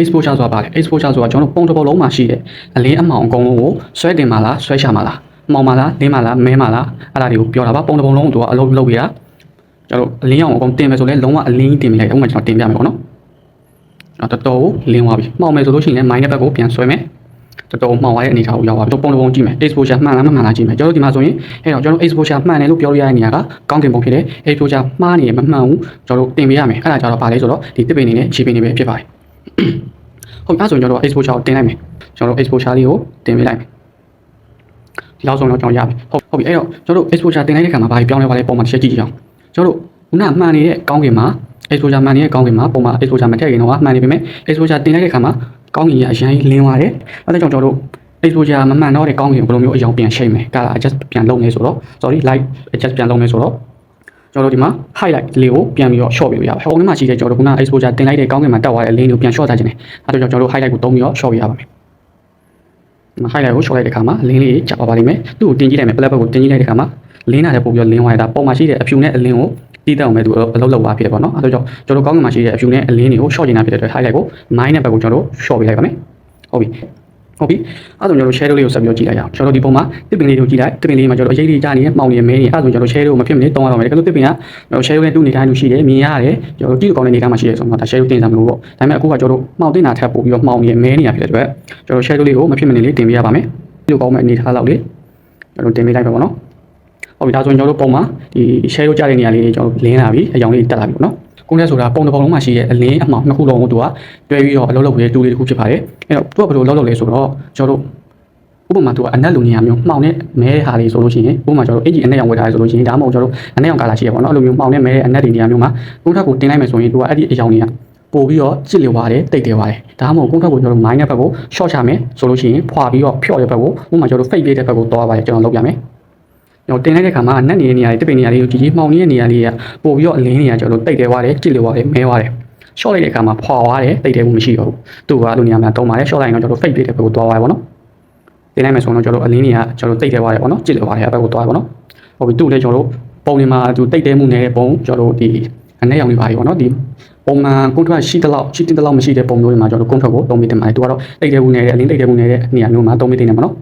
exposure ဆိုတာပါလေ exposure ဆိုတာကျွန်တော်တို့ပုံတစ်ပုံလုံးမှာရှိတဲ့အလင်းအမှောင်အကုန်လုံးကိုဆွဲတင်ပါလားဆွဲချမှာလားမှောင်ပါလားလင်းပါလားမဲပါလားအဲ့ဒါတွေကိုပြောတာပါပုံတစ်ပုံလုံးကိုသူကအလုပ်လုပ်ပြတာကျွန်တော်တို့အလင်းအောင်အကုန်တင်မယ်ဆိုလဲလုံးဝအလင်းတင်ပြလိုက်တယ်ဥပမာကျွန်တော်တင်ပြမယ်ပေါ့နော်ကျွန်တော်တော်တော်ကိုလင်းသွားပြီမှောင်မယ်ဆိုလို့ရှိရင်လည်း minus ဘက်ကိုပြန်ဆွဲမယ်တော်တော်မှောင်သွားတဲ့အနေအထားကိုရောက်သွားပြီတော့ပုံတစ်ပုံကြည့်မယ် exposure မှန်လားမမှန်လားကြည့်မယ်ကျွန်တော်တို့ဒီမှာဆိုရင်အဲ့တော့ကျွန်တော်တို့ exposure မှန်တယ်လို့ပြောရတဲ့နေရာကကောင်းတင်ပုံဖြစ်တယ် exposure မှားနေရင်မမှန်ဘူးကျွန်တော်တို့တင်ပေးရမယ်အဲ့ဒါကြတော့ဗာလဲဆိုတော့ဒီတစ်ပင်နေနဲ့ခြေပင်နေပဲဖြစ်ပါတယ် ဟုတ်ပြီအဲ့ဆိုရင်ကျွန်တော် exposure ကိုတင်လိုက်မယ်ကျွန်တော် exposure လေးကိုတင်ပေးလိုက်မယ်ဒီလောက်ဆိုတော့ကျွန်တော်ရပြီဟုတ်ဟုတ်ပြီအဲ့တော့ကျွန်တော်တို့ exposure တင်လိုက်တဲ့ခါမှာဘာကြီးပြောင်းလဲပါလဲပုံမှန်တစ်ချက်ကြည့်ကြည့်အောင်ကျွန်တော်တို့ခုနမှန်နေတဲ့ကောင်းကင်မှာ exposure မှန်နေတဲ့ကောင်းကင်မှာပုံမှန် exposure မထည့်ရင်တော့မှန်နေပြီမဲ့ exposure တင်လိုက်တဲ့ခါမှာကောင်းကင်ကြီးအရင်လင်းသွားတယ်အဲ့ဒါကြောင့်ကျွန်တော်တို့ exposure မမှန်တော့တဲ့ကောင်းကင်ကိုဘယ်လိုမျိုးအရောင်ပြန်ရှိမလဲကာလာ adjust ပြန်လုပ်နေဆိုတော့ sorry light adjust ပြန်လုပ်နေဆိုတော့ ကျွန်တော်တို့ဒီမှာ highlight လေးကိုပြန်ပြီးတော့ short ပေးလို့ရပါတယ်။ဟိုထဲမှာရှိတဲ့ကျွန်တော်တို့ခုန exposure တင်လိုက်တဲ့ကောင်းကင်မှာတက်သွားတဲ့ lane ကိုပြန် short ထားခြင်းတယ်။အဲဒါကြောင့်ကျွန်တော်တို့ highlight ကိုသုံးပြီးတော့ short ပေးရပါမယ်။ဒီမှာ highlight ကို short လိုက်တဲ့အခါမှာ lane လေးကျပါပါလိမ့်မယ်။သူ့ကိုတင်ကြည့်လိုက်မယ် black ဘက်ကိုတင်ကြည့်လိုက်တဲ့အခါမှာ lane နဲ့ပို့ပြီးတော့ lane သွားရတာပုံမှာရှိတဲ့အဖြူနဲ့အလင်းကိုတီးတောင်မဲ့သူအလုပ်လုပ်သွားဖြစ်တယ်ပေါ့နော်။အဲဒါကြောင့်ကျွန်တော်တို့ကောင်းကင်မှာရှိတဲ့အဖြူနဲ့အလင်းတွေကို short ချင်တာဖြစ်တဲ့အတွက် highlight ကို mine နဲ့ဘက်ကိုကျွန်တော်တို့ short ပေးလိုက်ပါမယ်။ဟုတ်ပြီ။ ဟုတ်ပြီအဲ့ဒါဆိုကျွန်တော်တို့ shadow လေးကိုဆက်ပြီးတော့ကြည့်လိုက်ရအောင်ကျွန်တော်တို့ဒီပုံမှာတစ်ပင်လေးကိုကြည့်လိုက်တစ်ပင်လေးမှာကျွန်တော်အရေးကြီးကြနေမှောင်နေမဲနေအဲ့ဒါဆိုကျွန်တော် shadow မဖြစ်မနေတုံးရတော့မယ်ဒါကလို့တစ်ပင်ကကျွန်တော် shadow နဲ့တူနေတိုင်းလူရှိတယ်မြင်ရတယ်ကျွန်တော်ကြည့်ကောင်းတဲ့နေတိုင်းမှာရှိတယ်ဆိုတော့ဒါ shadow တင်စားမလို့ပေါ့ဒါပေမဲ့အခုကကျွန်တော်တို့မှောင်တင်တာထပ်ပို့ပြီးတော့မှောင်နေမဲနေရဖြစ်တဲ့အတွက်ကျွန်တော် shadow လေးကိုမဖြစ်မနေလေးတင်ပေးရပါမယ်ဒီလိုကောင်းမဲ့အနေထားလောက်လေးကျွန်တော်တင်ပေးလိုက်ပါပေါ့နော်ဟုတ်ပြီဒါဆိုရင်ကျွန်တော်တို့ပုံမှာဒီ shadow ကြတဲ့နေရာလေးတွေကျွန်တော်လင်းလာပြီအကြောင်းလေးတက်လာပြီပေါ့နော် ကုန်းထဲဆိုတာပုံတစ်ပုံလုံးမှာရှိတဲ့အလင်းအမှောင်နှစ်ခုလုံးကိုသူကတွဲပြီးတော့အလုပ်လုပ်ပြီးတူလေးတစ်ခုဖြစ်ပါတယ်အဲ့တော့သူကဘယ်လိုအလုပ်လုပ်လဲဆိုတော့ကျွန်တော်တို့ဥပမာသူကအနက်လူနေရာမျိုးမှောင်နဲ့မဲတဲ့ဟာလေးဆိုလို့ရှိရင်ဥပမာကျွန်တော်တို့အင်ဂျီအနက်ရောင်ဝယ်ထားရဆိုလို့ရှိရင်ဒါမှမဟုတ်ကျွန်တော်တို့အနက်ရောင်ကာလာရှိရပါတော့အဲ့လိုမျိုးမှောင်နဲ့မဲတဲ့အနက်တွေနေရာမျိုးမှာကုန်းထက်ကိုတင်လိုက်မယ်ဆိုရင်သူကအဲ့ဒီအရောင်တွေကပို့ပြီးတော့ကြစ်လျွားတယ်တိတ်တယ်ပါတယ်ဒါမှမဟုတ်ကုန်းထက်ကိုကျွန်တော်တို့မိုင်းတဲ့ဘက်ကို short ချမယ်ဆိုလို့ရှိရင်ဖွာပြီးတော့ဖြော့တဲ့ဘက်ကိုဥပမာကျွန်တော်တို့ fake ပေးတဲ့ဘက်ကိုသွားပါတယ်ကျွန်တော်လုပ်ပြမယ် ကျွန်တော်တင်လိုက်တဲ့ခါမှာအနက်နေတဲ့နေရာတွေတစ်ပင်နေရာလေးကိုကြည့်ကြည့်မှောင်နေတဲ့နေရာလေးကပို့ပြီးတော့အလင်းနေရာကျွန်တော်တို့တိတ်တယ်ပါတယ်ကြစ်လျွားတယ်မဲသွားတယ် short လိုက်တဲ့အခါမှာဖွာသွားတယ်တိတ်တယ်မှုမရှိတော့ဘူးသူကအဲ့လိုနေရာမှာတုံးပါတယ် short လိုက်ရင်တော့ကျွန်တော် fake ပေးတဲ့ဘက်ကိုသွားပါတယ်ပေါ့နော်တင်လိုက်မယ်ဆိုတော့ကျွန်တော်တို့အလင်းတွေကကျွန်တော်တို့တိတ်တယ်သွားတယ်ပေါ့နော်ကြစ်တယ်သွားတယ်အဘက်ကိုသွားတယ်ပေါ့နော်ဟုတ်ပြီသူ့လည်းကျွန်တော်တို့ပုံတွေမှာသူတိတ်တယ်မှုနေတဲ့ပုံကျွန်တော်တို့ဒီအနေရောင်တွေပါပြီပေါ့နော်ဒီပုံမှန်ကွန်ထရက်ရှိတဲ့လောက်ရှိတဲ့လောက်မရှိတဲ့ပုံမျိုးတွေမှာကျွန်တော်တို့ကွန်ထရက်ကိုသုံးမိတင်ပါတယ်သူကတော့တိတ်တယ်မှုနေတဲ့အလင်းတိတ်တယ်မှုနေတဲ့နေရာမျိုးမှာသုံးမိတင်တယ်ပေါ့နော်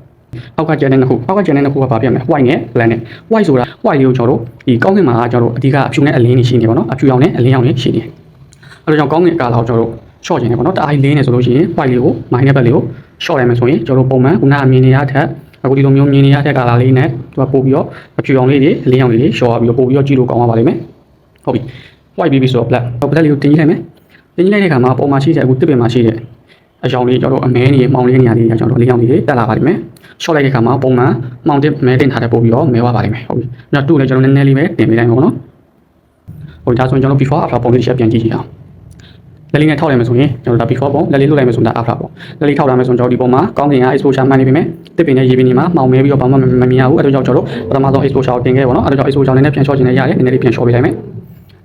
အောက်ကကျန်တဲ့နှစ်ခုအောက်ကကျန်တဲ့နှစ်ခုကဘာပြမလဲ white နဲ့ black နဲ့ white ဆိုတာ white လေးကိုကျွန်တော်တို့ဒီကောင်းကင်မှာကျွန်တော်တို့အဓိကအဖြူနဲ့အလင်းတွေရှိနေပါတော့အဖြူရောင်နဲ့အလင်းရောင်တွေရှိနေအဲ့တော့ကြောင့်ကောင်းကင်ကာလာကိုကျွန်တော်တို့ short ချင်တယ်ပေါ့နော်တအားလေးနေဆိုလို့ရှိရင် white လေးကို minus ဘက်လေးကို short လိုက်မယ်ဆိုရင်ကျွန်တော်တို့ပုံမှန်ခုနအမြင်နေရတဲ့အခုဒီလိုမျိုးမြင်နေရတဲ့ကာလာလေးနဲ့သူကပို့ပြီးတော့အဖြူရောင်လေးတွေအလင်းရောင်လေးတွေ short ပြီးတော့ပို့ပြီးတော့ကြည့်လို့ကောင်းပါပါလိမ့်မယ်ဟုတ်ပြီ white baby ဆိုတော့ black black လေးကိုတင်ကြည့်လိုက်မယ်တင်ကြည့်လိုက်တဲ့အခါမှာပုံမှန်ရှိတဲ့အခုတစ်ပင်မှာရှိတဲ့အရောင်လေးကျွန်တော်တို့အမဲနေမှောင်လေးနေရာလေးကကျွန်တော်တို့အလင်းရောင်လေးတွေတက်လာပါလိမ့်မယ် short လိုက်တဲ့အခါမှာပုံမှန်မှောင်တစ်မဲတင်ထားတဲ့ပို့ပြီးတော့မဲသွားပါလိမ့်မယ်ဟုတ်ပြီနောက်တူလည်းကျွန်တော်နည်းနည်းလေးပဲတင်ပေးလိုက်မှာပေါ့နော်ဟုတ်ဒါဆိုရင်ကျွန်တော် before after ပုံလေးတစ်ချက်ပြန်ကြည့်ကြည့်အောင်လက်လေးနဲ့ထောက်လိုက်မယ်ဆိုရင်ကျွန်တော်ဒါ before ပုံလက်လေးလွတ်လိုက်မယ်ဆိုရင်ဒါ after ပုံလက်လေးထောက်လာမယ်ဆိုရင်ကျွန်တော်ဒီပုံမှာကောင်းကင်က exposure မှန်နေပြီမယ်တစ်ပင်နဲ့ရေပင်ဒီမှာမှောင်မဲပြီးတော့ဘာမှမမြင်ရဘူးအဲဒါကြောင့်ကျွန်တော်ပထမဆုံး exposure ကိုတင်ခဲ့ပါတော့အဲဒါကြောင့် exposure လေးနဲ့ပြန်လျှော့ခြင်းနဲ့ရတယ်နည်းနည်းလေးပြန်လျှော့ပေးလိုက်မယ်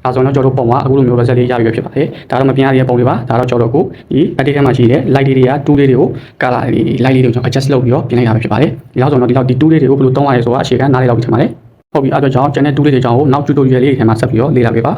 ဒါဆိုတော့ကျွန်တော်တို့ပုံကအခုလိုမျိုးပဲဇက်လေးရပြီးဖြစ်ပါတယ်ဒါတော့မပြင်ရတဲ့ပုံတွေပါဒါတော့ကျွန်တော်တို့အခုဒီ edit ထဲမှာရှိတဲ့ light လေးတွေက2လေးတွေကို color လေး light လေးတွေကိုကျွန်တော် adjust လုပ်ပြီးတော့ပြင်လိုက်ရမှာဖြစ်ပါတယ်ဒီလောက်ဆိုတော့ဒီလောက်ဒီ2လေးတွေကိုဘယ်လိုသုံးရလဲဆိုတာအခြေခံနားလေးလောက်ပြီးထင်ပါတယ်ဟုတ်ပြီအဲ့တော့ကျွန်တော် channel 2လေးတွေကြောင့်နောက် tutorial လေးတွေထဲမှာဆက်ပြီးတော့လေ့လာပေးပါ